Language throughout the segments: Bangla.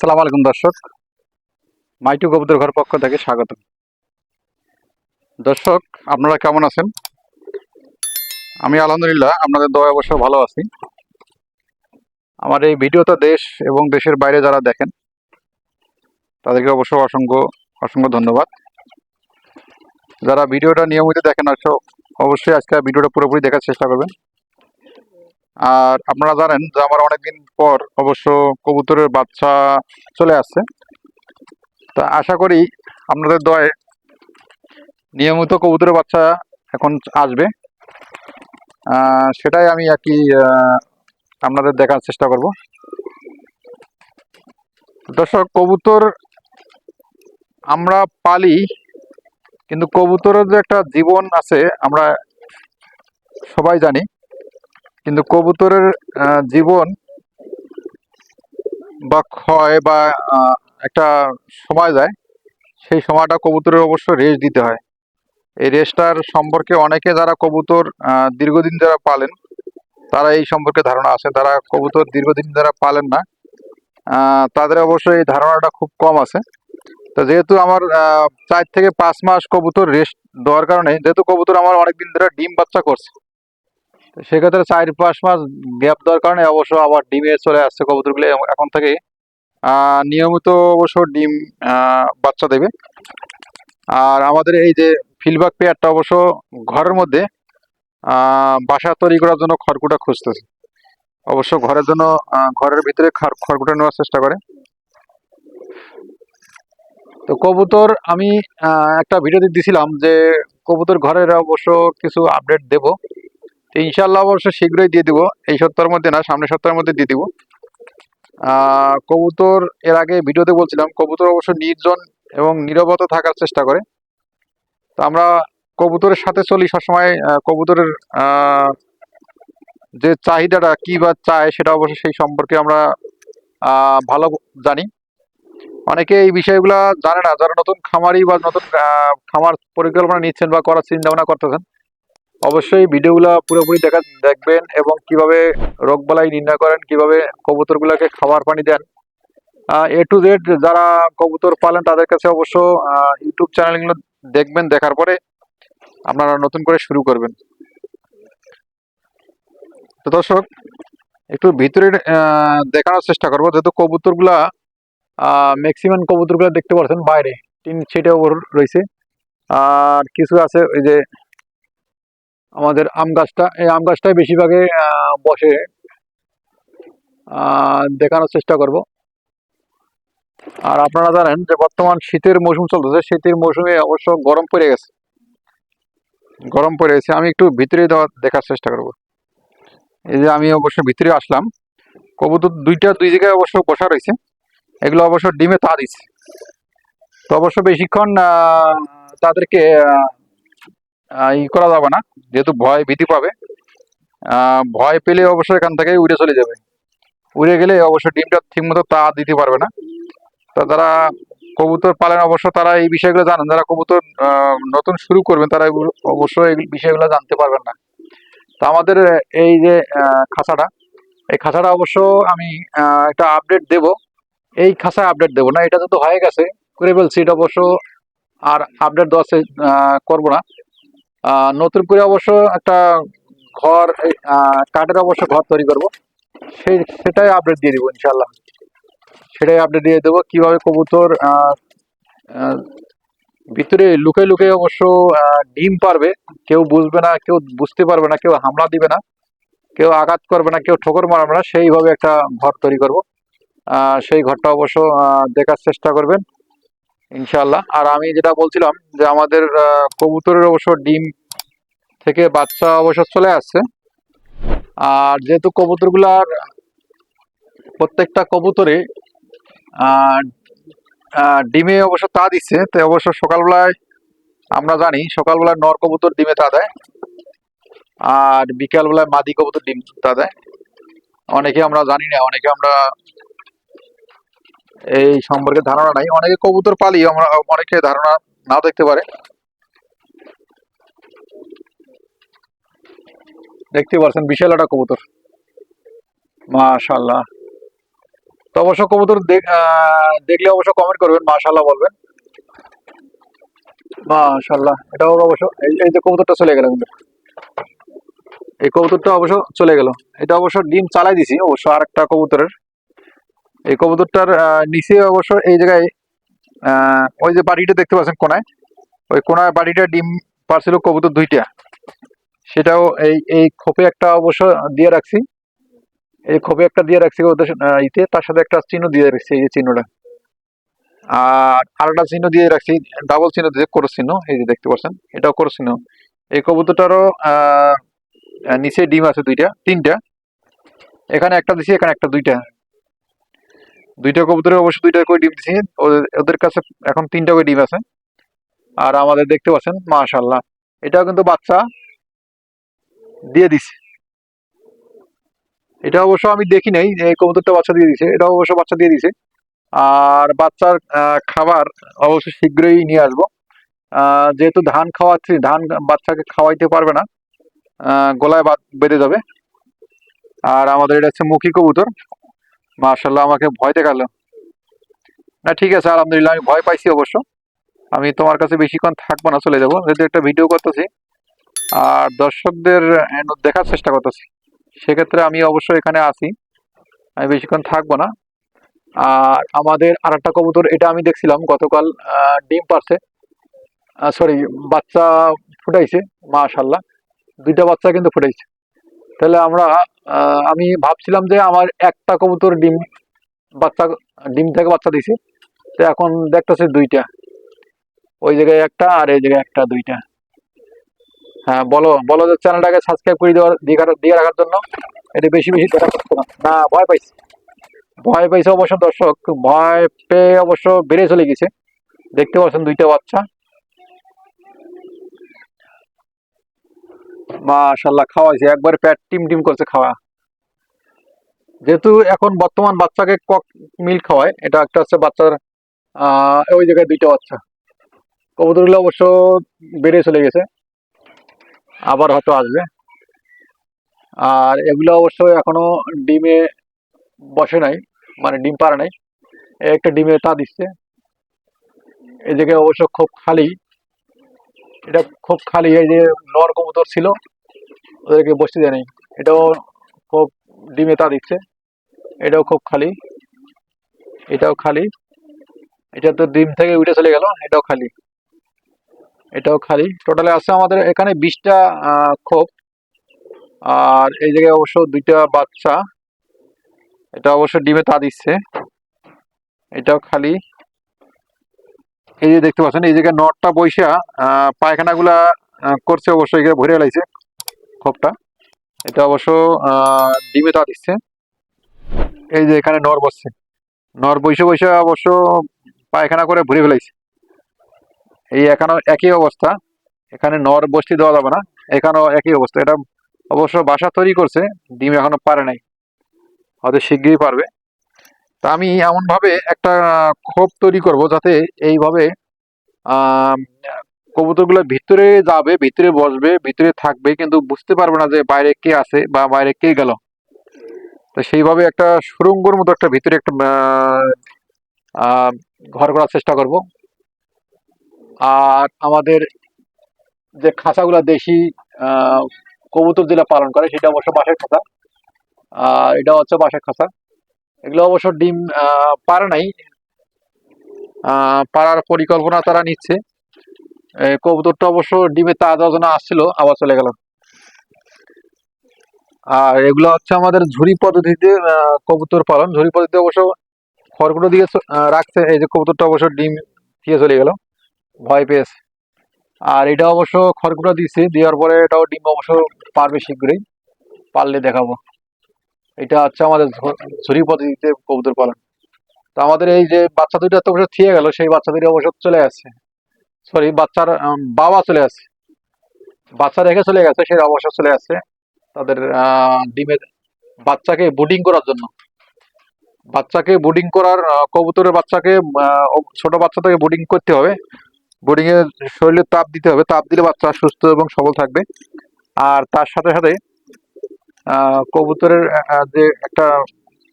সালাম আলাইকুম দর্শক। মাইটু কবুতর ঘর পক্ষ থেকে স্বাগত দর্শক, আপনারা কেমন আছেন? আমি আলহামদুলিল্লাহ আপনাদের দয়া অবশ্য ভালো আছি। আমার এই ভিডিওটা দেশ এবং দেশের বাইরে যারা দেখেন, তাদেরকে অবশ্য অসংখ্য অসংখ্য ধন্যবাদ। যারা ভিডিওটা নিয়মিত দেখেন, অবশ্য অবশ্যই আজকে ভিডিওটা পুরোপুরি দেখার চেষ্টা করবেন। আর আপনারা জানেন যে আমার অনেকদিন পর অবশ্য কবুতরের বাচ্চা চলে আসছে। তা আশা করি আপনাদের দয়ে নিয়মিত কবুতরের বাচ্চা এখন আসবে। সেটাই আমি আর কি আপনাদের দেখার চেষ্টা করব। দর্শক, কবুতর আমরা পালি, কিন্তু কবুতরের যে একটা জীবন আছে আমরা সবাই জানি। কিন্তু কবুতরের জীবন বা ক্ষয় বা একটা সময় যায়, সেই সময়টা কবুতরের অবশ্য রেস্ট দিতে হয়। এই রেস্টটার সম্পর্কে অনেকে যারা কবুতর দীর্ঘদিন যারা পালেন, তারা এই সম্পর্কে ধারণা আছে। তারা কবুতর দীর্ঘদিন যারা পালেন না তাদের অবশ্য এই ধারণাটা খুব কম আছে। তো যেহেতু আমার চার থেকে পাঁচ মাস কবুতর রেস্ট দেওয়ার কারণে, যেহেতু কবুতর আমার অনেকদিন ধরে ডিম বাচ্চা করছে সেক্ষেত্রে চার পাঁচ মাস গ্যাপ দেওয়ার কারণে অবশ্য আবার ডিমে চলে আসছে কবুতরগুলো। এখন থেকে নিয়মিত অবশ্য ডিম বাচ্চা দেবে। আর আমাদের এই যে ফিলবাগ পেয়ারটা অবশ্য ঘরের মধ্যে বাসা তৈরি করার জন্য খড়কুটা খুঁজতেছে। অবশ্য ঘরের জন্য ঘরের ভিতরে খড়- খড়কুটা নেওয়ার চেষ্টা করে। তো কবুতর আমি একটা ভিডিওতে দিছিলাম যে কবুতর ঘরের অবশ্য কিছু আপডেট দেব। ইনশাল্লাহ অবশ্য শীঘ্রই দিয়ে দিব। এই সপ্তাহের মধ্যে না, সামনের সপ্তাহের মধ্যে দিয়ে দিব। কবুতর এর আগে ভিডিওতে বলছিলাম, কবুতর অবশ্য নির্জন এবং নীরবতা থাকার চেষ্টা করে। তো আমরা কবুতরের সাথে চলি সবসময় কবুতরের যে চাহিদাটা কি বা চায় সেটা অবশ্য সেই সম্পর্কে আমরা ভালো জানি। অনেকে এই বিষয়গুলা জানে না, যারা নতুন খামারি বা নতুন খামার পরিকল্পনা নিচ্ছেন বা করার চিন্তা ভাবনা করতেছেন। অবশ্যই ভিডিওগুলো পুরোপুরি দেখা দেখবেন এবং কীভাবে রোগবালাই নির্ণয় করেন, কীভাবে কবুতরগুলোকে খাবার পানি দেন। এ টু জেড যারা কবুতর পালেন, তাদের কাছে অবশ্য ইউটিউব চ্যানেলগুলো দেখবেন, দেখার পরে আপনারা নতুন করে শুরু করবেন। তো দর্শক, একটু ভিতরে দেখানোর চেষ্টা করব। যেহেতু কবুতরগুলা ম্যাক্সিমাম কবুতরগুলো দেখতে পাচ্ছেন বাইরে। টিন ছিটে ওপর রয়েছে। আর কিছু আছে, ওই যে আমাদের আম গাছটা, এই আম গাছটাই বেশিরভাগে বসে। দেখানোর চেষ্টা করব। আর আপনারা জানেন যে বর্তমান শীতের মৌসুম চলতেছে। শীতের মৌসুমে অবশ্য গরম পড়ে গেছে। গরম পড়ে গেছে। আমি একটু ভিতরে দেখার চেষ্টা করব। এই যে আমি অবশ্য ভিতরে আসলাম। কবুতর দুইটা, দুই জায়গায় অবশ্য বসা রয়েছে। এগুলো অবশ্য ডিমে তা দিচ্ছে। তো অবশ্য বেশিক্ষণ তাদেরকে ই করা যাবে না। যেহেতু ভয় ভীতি পাবে ভয় পেলে অবশ্য এখান থেকে উড়ে চলে যাবে। উড়ে গেলে অবশ্য ডিমটা ঠিকমতো তা দিতে পারবে না। তো যারা কবুতর পালেন, অবশ্য তারা এই বিষয়গুলো জানেন। যারা কবুতর নতুন শুরু করবেন, তারা এগুলো- অবশ্য এই বিষয়গুলো জানতে পারবেন না। তো আমাদের এই যে খাঁচাটা, এই খাঁচাটা অবশ্য আমি একটা আপডেট দেব। এই খাঁচায় আপডেট দেবো না, এটা যেহেতু হয়ে গেছে করে ফেলছি এটা অবশ্য আর আপডেট দেওয়া করব না। নতুন করে অবশ্য একটা ঘর কাঠের অবশ্য ঘর তৈরি করব। সেই, সেটাই আপডেট দিয়ে দিব ইনশাল্লাহ সেটাই আপডেট দিয়ে দেবো কীভাবে কবুতর ভিতরে লুকে লুকে অবশ্য ডিম পারবে। কেউ বুঝবে না, কেউ বুঝতে পারবে না, কেউ হামলা দিবে না, কেউ আঘাত করবে না, কেউ ঠোকর মারবে না। সেইভাবে একটা ঘর তৈরি করব। সেই ঘরটা অবশ্য দেখার চেষ্টা করবেন। ইনশাল্লাহ আর আমি যেটা বলছিলাম যে আমাদের কবুতরের অবশ্য ডিম থেকে বাচ্চা অবশ্য চলে আসছে। আর যেহেতু কবুতরগুলার প্রত্যেকটা কবুতরে ডিমে অবশ্য তা দিচ্ছে, তো অবশ্য সকালবেলায় আমরা জানি সকালবেলায় নর কবুতর ডিমে তা দেয়, আর বিকালবেলায় মাদি কবুতর ডিম তা দেয়। অনেকে আমরা জানি না, অনেকে আমরা এই সম্পর্কে ধারণা নাই। অনেকে কবুতর পালি আমরা অনেকে ধারণা নাও দেখতে পারে। দেখতে পাচ্ছেন বিশাল একটা কবুতর। মাশাল্লাহ তো অবশ্য কবুতর দেখলে অবশ্য কমেন্ট করবেন মাশাল্লাহ বলবেন। মাশাল্লাহ এটাও অবশ্য এই যে কবুতরটা চলে গেল এই কবুতরটা অবশ্য চলে গেল। এটা অবশ্য ডিম চালাই দিছি, অবশ্য আর একটা কবুতরের। এই কবুতরটার নিচে অবশ্য এই জায়গায় ওই যে বাড়িটা দেখতে পাচ্ছেন কোনায়, ওই কোনায় বাড়িটা ডিম পারছিল কবুতর দুইটা। সেটাও এই এই খোপে একটা অবশ্য দিয়ে রাখছি। এই খোপে একটা দিয়ে রাখছি ওদের ইতে, তার সাথে একটা চিহ্ন দিয়ে রাখছি এই যে চিহ্নটা। আর আরেকটা চিহ্ন দিয়ে রাখছি ডাবল চিহ্ন দিয়ে, করস চিহ্ন, এই যে দেখতে পাচ্ছেন, এটাও করস চিহ্ন। এই কবুতরটারও নিচে ডিম আছে দুইটা, তিনটা। এখানে একটা দিছি, এখানে একটা দুইটা। দুইটা কবুতরে অবশ্য দুইটা করে ডিম দিছি। ওদের ওদের কাছে এখন তিনটা করে ডিম আছে। আর আমাদের দেখতে পাচ্ছেন মাশাল্লাহ এটাও কিন্তু বাচ্চা দিয়ে দিছে। এটা অবশ্য আমি দেখি নাই যে কবুতরটা বাচ্চা দিয়ে দিছে। এটা অবশ্য বাচ্চা দিয়ে দিছে। আর বাচ্চার খাবার অবশ্য শীঘ্রই নিয়ে আসব। যেহেতু ধান খাওয়াচ্ছি, ধান বাচ্চাকে খাওয়াইতে পারবে না গলায় বেঁধে যাবে। আর আমাদের এটা হচ্ছে মুখী কবুতর। মার্শাল্লাহ আমাকে ভয় দেখাল না, ঠিক আছে, আলহামদুলিল্লাহ, আমি ভয় পাইছি অবশ্য। আমি তোমার কাছে বেশিক্ষণ থাকব না, চলে যাব। যেহেতু একটা ভিডিও করতেছি, আর দর্শকদের দেখার চেষ্টা করতেছি। সেক্ষেত্রে আমি অবশ্য এখানে আসি আমি বেশিক্ষণ থাকব না। আর আমাদের আর একটা কবুতর, এটা আমি দেখছিলাম গতকাল ডিম পারছে। সরি বাচ্চা ফুটাইছে মাশাল্লাহ দুইটা বাচ্চা কিন্তু ফুটাইছে। তাহলে আমরা আমি ভাবছিলাম যে আমার একটা কবুতর ডিম, বাচ্চা, ডিম থেকে বাচ্চা দিছে। তো এখন দেখতেছে দুইটা। ওই জায়গায় একটা আর এই জায়গায় একটা দুইটা। হ্যাঁ বলো বলো যে চ্যানেলটাকে সাবস্ক্রাইব করে দেওয়ার, দিয়ে রাখার- জন্য। এটা বেশি বেশি দেখা না, ভয় পাইছি। ভয় পাইছে অবশ্য দর্শক, ভয় পেয়ে অবশ্য বেড়ে চলে গেছে। দেখতে পাচ্ছেন দুইটা বাচ্চা। মাশাল্লাহ খাওয়াইছে। একবার পেট টিম টিম করছে খাওয়া। যেহেতু এখন বর্তমান বাচ্চাকে কক মিল খাওয়ায়, এটা একটা হচ্ছে বাচ্চার ওই জায়গায় দুইটা বাচ্চা। কবুতরগুলো অবশ্য বেড়ে চলে গেছে। আবার হয়তো আসবে। আর এগুলো অবশ্য এখনও ডিমে বসে নাই মানে ডিম পারে নাই। একটা ডিমে তা দিচ্ছে। এই জায়গায় অবশ্য খুব খালি। এটা খুব খালি, এই যে নর কবুতর ছিল, ওদেরকে বসতে দেয় এটাও খুব ডিমে তা দিচ্ছে। এটাও খুব খালি, এটাও খালি। এটা তো ডিম থেকে উঠে চলে গেল, এটাও খালি। এটাও খালি। টোটালে আছে আমাদের এখানে বিশটা খোপ। আর এই জায়গায় অবশ্য দুইটা বাচ্চা। এটা অবশ্য ডিমে তা দিচ্ছে। এটাও খালি। এই যে দেখতে পাচ্ছেন, এই জায়গায় নটটা বৈশা পায়খানাগুলা করছে অবশ্য এখানে ভরে লাইছে খোপটা। এটা অবশ্য ডিমে তা দিচ্ছে। এই যে এখানে নর বসছে। নর বৈশে বৈশে অবশ্য পায়খানা করে ভরে ফেলাইছে। এই এখানে একই অবস্থা। এখানে নর বস্তি দেওয়া যাবে না। এখানেও একই অবস্থা। এটা অবশ্য বাসা তৈরি করছে, ডিম এখনও পারে নাই। হয়তো শিগগিরই পারবে। তা আমি এমনভাবে একটা খোপ তৈরি করব যাতে এইভাবে কবুতরগুলো ভিতরে যাবে, ভিতরে বসবে, ভিতরে থাকবে, কিন্তু বুঝতে পারবে না যে বাইরে কে আছে বা বাইরে কে গেল। তো সেইভাবে একটা সুরঙ্গর মতো একটা ভিতরে একটা ঘর করার চেষ্টা করব। আর আমাদের যে খাঁচাগুলো দেশি কবুতর যেটা পালন করে, সেটা অবশ্য বাঁশের খাঁচা। আর এটা হচ্ছে বাঁশের খাঁচা। এগুলো অবশ্য ডিম পারে নাই। পারার পরিকল্পনা তারা নিচ্ছে। কবুতরটা অবশ্য ডিমে তাজা জন্য আসছিল, আবার চলে গেল। আর এগুলো হচ্ছে আমাদের ঝুড়ি পদ্ধতিতে কবুতর পালন। ঝুড়ি পদ্ধতিতে অবশ্য খড়গুলো দিয়ে রাখছে। এই যে কবুতরটা অবশ্য ডিম দিয়ে চলে গেল। ভয় পেয়েছে। আর এটা অবশ্য খড়গুলো দিচ্ছে দেওয়ার পরে এটাও ডিম অবশ্য পারবে শীঘ্রই। পারলে দেখাবো। এটা হচ্ছে আমাদের ঝুরি পদ্ধতিতে কবুতর পালন। তো আমাদের এই যে বাচ্চা দুইটা তো অবশ্য থিয়ে গেল, সেই বাচ্চা দুইটা অবশ্য চলে আসছে। সরি বাচ্চার বাবা চলে আসছে। বাচ্চা রেখে চলে গেছে, সেই অবশ্য চলে আসছে। তাদের ডিমের বাচ্চাকে বুডিং করার জন্য। বাচ্চাকে বুডিং করার কবুতরের বাচ্চাকে ছোট বাচ্চা থেকে বুডিং করতে হবে। বুডিং এর শরীরে তাপ দিতে হবে। তাপ দিলে বাচ্চা সুস্থ এবং সবল থাকবে। আর তার সাথে সাথে কবুতরের যে একটা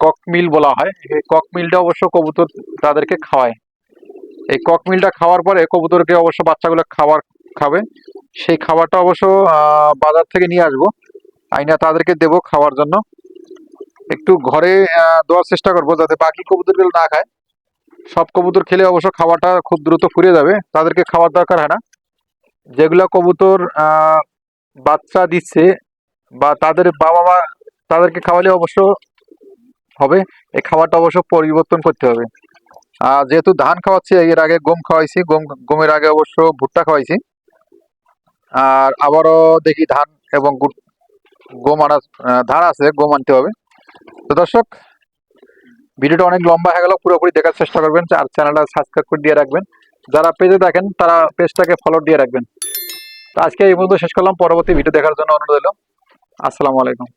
ককমিল বলা হয়, এই ককমিলটা অবশ্য কবুতর তাদেরকে খাওয়ায়। এই ককমিলটা খাওয়ার পরে কবুতরকে অবশ্য বাচ্চাগুলো খাবার খাবে। সেই খাবারটা অবশ্য বাজার থেকে নিয়ে আসব। আইনা তাদেরকে দেবো খাওয়ার জন্য। একটু ঘরে দেওয়ার চেষ্টা করব যাতে বাকি কবুতরগুলো না খায়। সব কবুতর খেলে অবশ্য খাবারটা খুব দ্রুত ফুরিয়ে যাবে। তাদেরকে খাওয়ার দরকার হয় না। যেগুলো কবুতর বাচ্চা দিচ্ছে বা তাদের বাবা মা তাদেরকে খাওয়ালে অবশ্য হবে। এই খাবারটা অবশ্য পরিবর্তন করতে হবে। আর যেহেতু ধান খাওয়াচ্ছি, এর আগে গম খাওয়াইছি। গম, গমের আগে অবশ্য ভুট্টা খাওয়াইছি। আর আবারও দেখি ধান এবং গম আনা ধান আছে, গম আনতে হবে। তো দর্শক, ভিডিওটা অনেক লম্বা হয়ে গেল। পুরোপুরি দেখার চেষ্টা করবেন। আর চ্যানেলটা সাবস্ক্রাইব করে দিয়ে রাখবেন। যারা পেজে দেখেন, তারা পেজটাকে ফলো দিয়ে রাখবেন। তো আজকে এই পর্যন্ত শেষ করলাম। পরবর্তী ভিডিও দেখার জন্য অনুরোধ রইল। আসসালামু আলাইকুম।